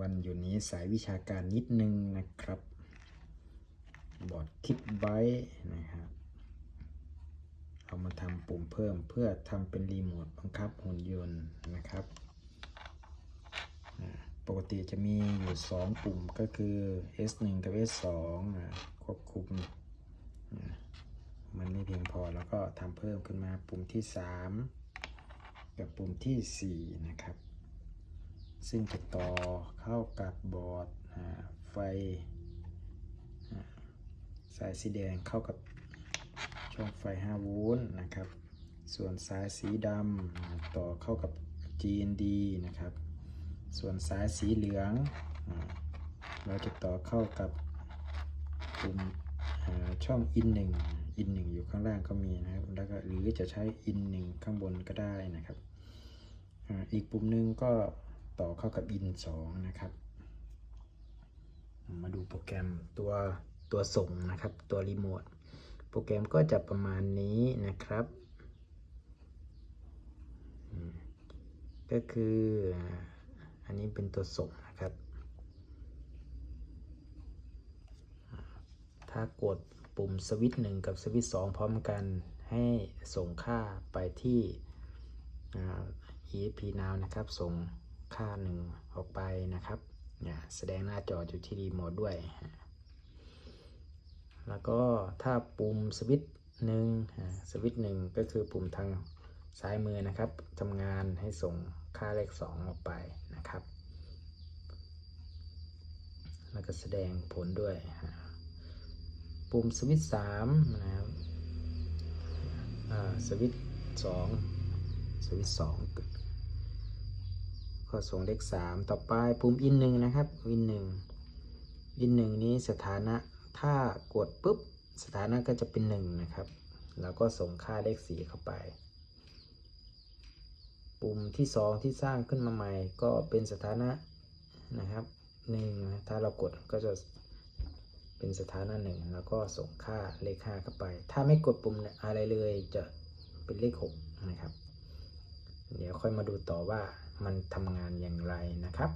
วันอยู่นี้สายวิชาการนิดนึงนะครับ บอร์ดคิดไว้นะครับเอามาทำปุ่มเพิ่มเพื่อทำเป็นรีโมทบังคับหุ่นยนต์นะครับ ปกติจะมีอยู่ 2 ปุ่มก็คือ S1 กับ S2 อ่าควบคุม มันไม่เพียงพอแล้วก็ทำเพิ่มขึ้นมาปุ่มที่ 3 กับปุ่มที่ 4 นะครับ ซึ่งจะต่อเข้ากับบอร์ดไฟสายสีแดงเข้ากับช่องไฟ 5 โวลต์นะครับ ส่วนสายสีดำต่อเข้ากับ GND นะครับ ส่วนสายสีเหลือง เราจะต่อเข้ากับปุ่มอ่าช่อง in 1 in 1อยู่ข้างล่างก็มีนะครับ แล้วก็หรือจะใช้ in 1 ข้างบนก็ได้นะครับ อีกปุ่มหนึ่งก็ ต่อเข้ากับ in 2นะครับ มาดูโปรแกรมตัวตัวส่งนะครับ ตัวรีโมท โปรแกรมก็จะประมาณนี้นะครับ ก็คืออันนี้เป็นตัวส่งนะครับ ถ้ากดปุ่มสวิตช์หนึ่งกับสวิตช์สองพร้อมกันให้ส่งค่าไปที่อ่า ESP now นะครับ ส่ง ค่าหนึ่งออกไปนะครับเนี่ยแสดงหน้าจออยู่ที่รีโมทด้วย แล้วก็ถ้าปุ่มสวิตช์หนึ่งสวิตช์หนึ่งก็คือปุ่มทางซ้ายมือนะครับทำงานให้ส่งค่าเลข 2 ออกไปนะครับ แล้วก็แสดงผลด้วย ปุ่มสวิตช์สามนะครับสวิตช์สองสวิตช์สอง ก็ส่งเลข3ต่อไปปุ่มอินหนึ่งนะครับอินหนึ่งอินหนึ่งนี้สถานะถ้ากดปุ๊บสถานะก็จะเป็นหนึ่งนะครับแล้วก็ส่งค่าเลขสีเข้าไป ปุ่มที่สองที่สร้างขึ้นมาใหม่ ก็เป็นสถานะนะครับหนึ่งนะถ้าเรากดก็จะเป็นสถานะหนึ่งแล้วก็ส่งค่าเลขห้าเข้าไป ถ้าไม่กดปุ่มอะไรเลยจะเป็นเลขหกนะครับ เดี๋ยวค่อยมาดูต่อว่า มันทำงานอย่างไรนะครับ